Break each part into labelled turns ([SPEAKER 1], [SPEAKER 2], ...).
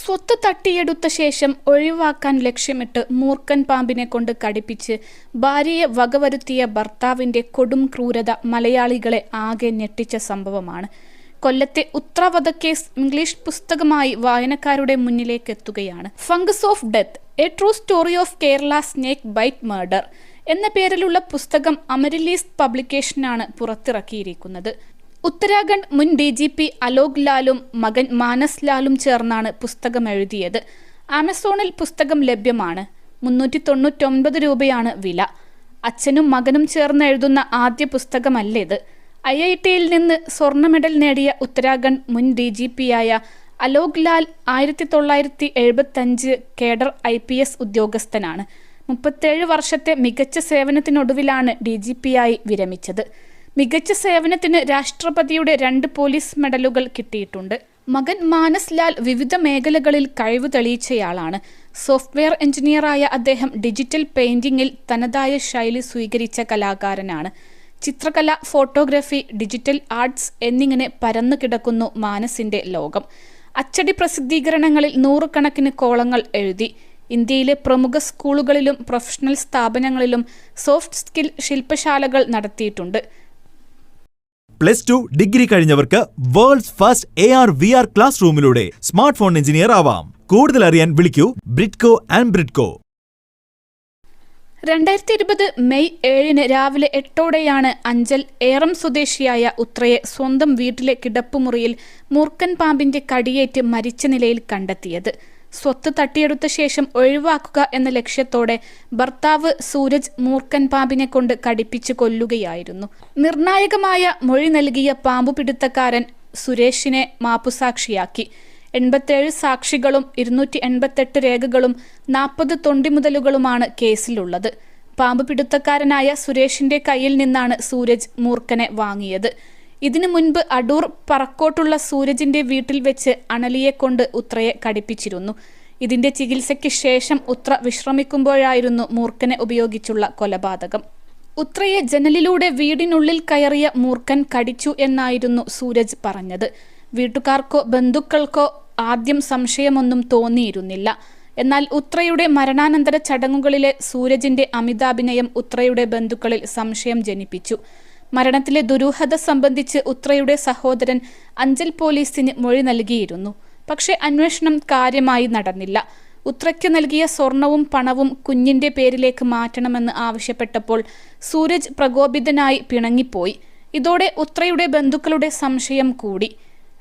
[SPEAKER 1] സ്വത്ത് തട്ടിയെടുത്ത ശേഷം ഒഴിവാക്കാൻ ലക്ഷ്യമിട്ട് മൂർക്കൻ പാമ്പിനെ കൊണ്ട് കടിപ്പിച്ച് ഭാര്യയെ വകവരുത്തിയ ഭർത്താവിന്റെ കൊടും ക്രൂരത മലയാളികളെ ആകെ ഞെട്ടിച്ച സംഭവമാണ്. കൊല്ലത്തെ ഉത്രവധ കേസ് ഇംഗ്ലീഷ് പുസ്തകമായി വായനക്കാരുടെ മുന്നിലേക്ക് എത്തുകയാണ്. Fungus of death a true story of Kerala snake bite murder എന്ന പേരിലുള്ള പുസ്തകം അമരിലീസ് പബ്ലിക്കേഷനാണ് പുറത്തിറക്കിയിരിക്കുന്നത്. ഉത്തരാഖണ്ഡ് മുൻ ഡി ജി പി അലോക് ലാലും മകൻ മാനസ് ലാലും ചേർന്നാണ് പുസ്തകം എഴുതിയത്. ആമസോണിൽ പുസ്തകം ലഭ്യമാണ്. മുന്നൂറ്റി തൊണ്ണൂറ്റൊൻപത് രൂപയാണ് വില. അച്ഛനും മകനും ചേർന്ന് എഴുതുന്ന ആദ്യ പുസ്തകമല്ലേത് ഐ ഐ ടിയിൽ നിന്ന് സ്വർണ മെഡൽ നേടിയ ഉത്തരാഖണ്ഡ് മുൻ ഡി ജി പിയായ അലോക് ലാൽ ആയിരത്തി തൊള്ളായിരത്തി എഴുപത്തഞ്ച് കേഡർ ഐ പി എസ് ഉദ്യോഗസ്ഥനാണ്. മുപ്പത്തേഴ് വർഷത്തെ മികച്ച സേവനത്തിനൊടുവിലാണ് ഡി ജി പിയായി വിരമിച്ചത്. മികച്ച സേവനത്തിന് രാഷ്ട്രപതിയുടെ രണ്ട് പോലീസ് മെഡലുകൾ കിട്ടിയിട്ടുണ്ട്. മകൻ മാനസ് ലാൽ വിവിധ മേഖലകളിൽ കഴിവ് തെളിയിച്ചയാളാണ്. സോഫ്റ്റ്വെയർ എഞ്ചിനീയറായ അദ്ദേഹം ഡിജിറ്റൽ പെയിന്റിംഗിൽ തനതായ ശൈലി സ്വീകരിച്ച കലാകാരനാണ്. ചിത്രകല ഫോട്ടോഗ്രാഫി ഡിജിറ്റൽ ആർട്സ് എന്നിങ്ങനെ പരന്നു കിടക്കുന്നു മാനസിന്റെ ലോകം. അച്ചടി പ്രസിദ്ധീകരണങ്ങളിൽ നൂറുകണക്കിന് കോളങ്ങൾ എഴുതി. ഇന്ത്യയിലെ പ്രമുഖ സ്കൂളുകളിലും പ്രൊഫഷണൽ സ്ഥാപനങ്ങളിലും സോഫ്റ്റ് സ്കിൽ ശില്പശാലകൾ നടത്തിയിട്ടുണ്ട്.
[SPEAKER 2] Plus two degree കഴിഞ്ഞവർക്ക് world's first A R V R class റൂമിലൂടെ smart phone engineer ആവാം. കൂടുതൽ അറിയാൻ വിളിക്കൂ ബ്രിഡ്കോ ആൻഡ് ബ്രിഡ്കോ
[SPEAKER 1] രണ്ടായിരത്തി ഇരുപത് മെയ് ഏഴിന് രാവിലെ എട്ടോടെയാണ് അഞ്ചൽ ഏറം സ്വദേശിയായ ഉത്രയെ സ്വന്തം വീട്ടിലെ കിടപ്പുമുറിയിൽ മൂർക്കൻ പാമ്പിന്റെ കടിയേറ്റ് മരിച്ച നിലയിൽ കണ്ടെത്തിയത്. സ്വത്ത് തട്ടിയെടുത്ത ശേഷം ഒഴിവാക്കുക എന്ന ലക്ഷ്യത്തോടെ ഭർത്താവ് സൂരജ് മൂർക്കൻ പാമ്പിനെ കൊണ്ട് കടിപ്പിച്ച് കൊല്ലുകയായിരുന്നു. നിർണായകമായ മൊഴി നൽകിയ പാമ്പുപിടുത്തക്കാരൻ സുരേഷിനെ മാപ്പുസാക്ഷിയാക്കി. എൺപത്തേഴ് സാക്ഷികളും ഇരുന്നൂറ്റി എൺപത്തെട്ട് രേഖകളും നാൽപ്പത് തൊണ്ടിമുതലുകളുമാണ് കേസിലുള്ളത്. പാമ്പ് പിടുത്തക്കാരനായ സുരേഷിന്റെ കയ്യിൽ നിന്നാണ് സൂരജ് മൂർക്കനെ വാങ്ങിയത്. ഇതിനു മുൻപ് അടൂർ പറക്കോട്ടുള്ള സൂരജിന്റെ വീട്ടിൽ വെച്ച് അണലിയെ കൊണ്ട് ഉത്രയെ കടിപ്പിച്ചിരുന്നു. ഇതിന്റെ ചികിത്സയ്ക്ക് ശേഷം ഉത്ര വിശ്രമിക്കുമ്പോഴായിരുന്നു മൂർഖനെ ഉപയോഗിച്ചുള്ള കൊലപാതകം. ഉത്രയെ ജനലിലൂടെ വീടിനുള്ളിൽ കയറിയ മൂർഖൻ കടിച്ചു എന്നായിരുന്നു സൂരജ് പറഞ്ഞത്. വീട്ടുകാർക്കോ ബന്ധുക്കൾക്കോ ആദ്യം സംശയമൊന്നും തോന്നിയിരുന്നില്ല. എന്നാൽ ഉത്രയുടെ മരണാനന്തര ചടങ്ങുകളിലെ സൂരജിന്റെ അമിതാഭിനയം ഉത്രയുടെ ബന്ധുക്കളിൽ സംശയം ജനിപ്പിച്ചു. മരണത്തിലെ ദുരൂഹത സംബന്ധിച്ച് ഉത്രയുടെ സഹോദരൻ അഞ്ചൽ പോലീസിന് മൊഴി നൽകിയിരുന്നു. പക്ഷേ അന്വേഷണം കാര്യമായി നടന്നില്ല. ഉത്രയ്ക്ക് നൽകിയ സ്വർണവും പണവും കുഞ്ഞിന്റെ പേരിലേക്ക് മാറ്റണമെന്ന് ആവശ്യപ്പെട്ടപ്പോൾ സൂരജ് പ്രകോപിതനായി പിണങ്ങിപ്പോയി. ഇതോടെ ഉത്രയുടെ ബന്ധുക്കളുടെ സംശയം കൂടി.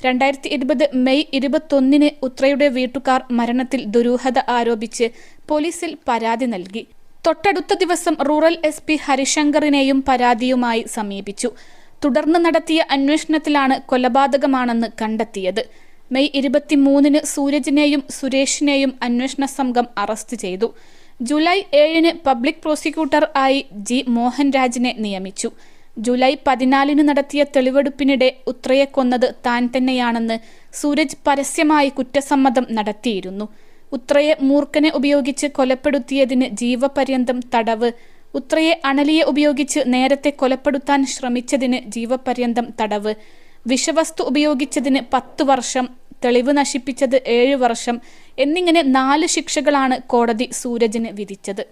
[SPEAKER 1] രണ്ടായിരത്തി ഇരുപത് മെയ് ഇരുപത്തൊന്നിന് ഉത്രയുടെ വീട്ടുകാർ മരണത്തിൽ ദുരൂഹത ആരോപിച്ച് പോലീസിൽ പരാതി നൽകി. തൊട്ടടുത്ത ദിവസം റൂറൽ എസ് പി ഹരിശങ്കറിനെയും പരാതിയുമായി സമീപിച്ചു. തുടർന്ന് നടത്തിയ അന്വേഷണത്തിലാണ് കൊലപാതകമാണെന്ന് കണ്ടെത്തിയത്. മെയ് ഇരുപത്തിമൂന്നിന് സൂരജിനെയും സുരേഷിനെയും അന്വേഷണ സംഘം അറസ്റ്റ് ചെയ്തു. ജൂലൈ ഏഴിന് പബ്ലിക് പ്രോസിക്യൂട്ടർ ആയി ജി മോഹൻ രാജിനെ നിയമിച്ചു. ജൂലൈ പതിനാലിന് നടത്തിയ തെളിവെടുപ്പിനിടെ ഉത്രയെ കൊന്നത് താൻ തന്നെയാണെന്ന് സൂരജ് പരസ്യമായി കുറ്റസമ്മതം നടത്തിയിരുന്നു. ഉത്രയെ മൂർഖനെ ഉപയോഗിച്ച് കൊലപ്പെടുത്തിയതിന് ജീവപര്യന്തം തടവ്. ഉത്രയെ അണലിയെ ഉപയോഗിച്ച് നേരത്തെ കൊലപ്പെടുത്താൻ ശ്രമിച്ചതിന് ജീവപര്യന്തം തടവ്. വിഷവസ്തു ഉപയോഗിച്ചതിന് പത്തു വർഷം തെളിവ് നശിപ്പിച്ചത് ഏഴ് വർഷം എന്നിങ്ങനെ നാല് ശിക്ഷകളാണ് കോടതി സൂരജിന് വിധിച്ചത്.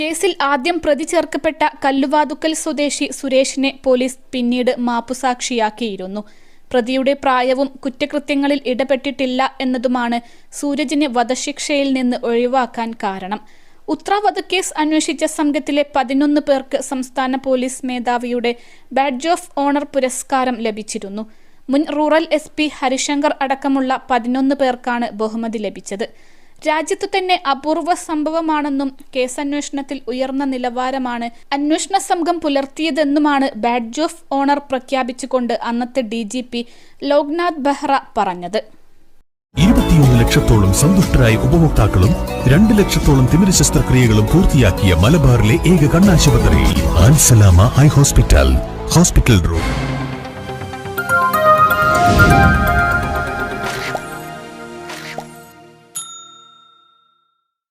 [SPEAKER 1] കേസിൽ ആദ്യം പ്രതി ചേർക്കപ്പെട്ട കല്ലുവാതുക്കൽ സ്വദേശി സുരേഷിനെ പോലീസ് പിന്നീട് മാപ്പുസാക്ഷിയാക്കിയിരുന്നു. പ്രതിയുടെ പ്രായവും കുറ്റകൃത്യങ്ങളിൽ ഇടപെട്ടിട്ടില്ല എന്നതുമാണ് സൂരജിനെ വധശിക്ഷയിൽ നിന്ന് ഒഴിവാക്കാൻ കാരണം. ഉത്ര വധക്കേസ് അന്വേഷിച്ച സംഘത്തിലെ പതിനൊന്ന് പേർക്ക് സംസ്ഥാന പോലീസ് മേധാവിയുടെ ബാഡ്ജ് ഓഫ് ഓണർ പുരസ്കാരം ലഭിച്ചിരുന്നു. മുൻ റൂറൽ എസ് പി ഹരിശങ്കർ അടക്കമുള്ള പതിനൊന്ന് പേർക്കാണ് ബഹുമതി ലഭിച്ചത്. രാജ്യത്തു തന്നെ അപൂർവ സംഭവമാണെന്നും കേസന്വേഷണത്തിൽ ഉയർന്ന നിലവാരമാണ് അന്വേഷണ സംഘം പുലർത്തിയതെന്നുമാണ് ബാഡ്ജ് ഓഫ് ഓണർ പ്രഖ്യാപിച്ചുകൊണ്ട് അന്നത്തെ D G P Loknath Behera പറഞ്ഞത്.
[SPEAKER 3] ഇരുപത്തിയൊന്ന് ലക്ഷത്തോളം സന്തുഷ്ടരായ ഉപഭോക്താക്കളും രണ്ട് ലക്ഷത്തോളം തിമിര ശസ്ത്രക്രിയകളും പൂർത്തിയാക്കിയ മലബാറിലെ ഏക കണ്ണാശുപത്രി ആൻസലാമ ഹൈ ഹോസ്പിറ്റൽ ഹോസ്പിറ്റൽ റോഡ്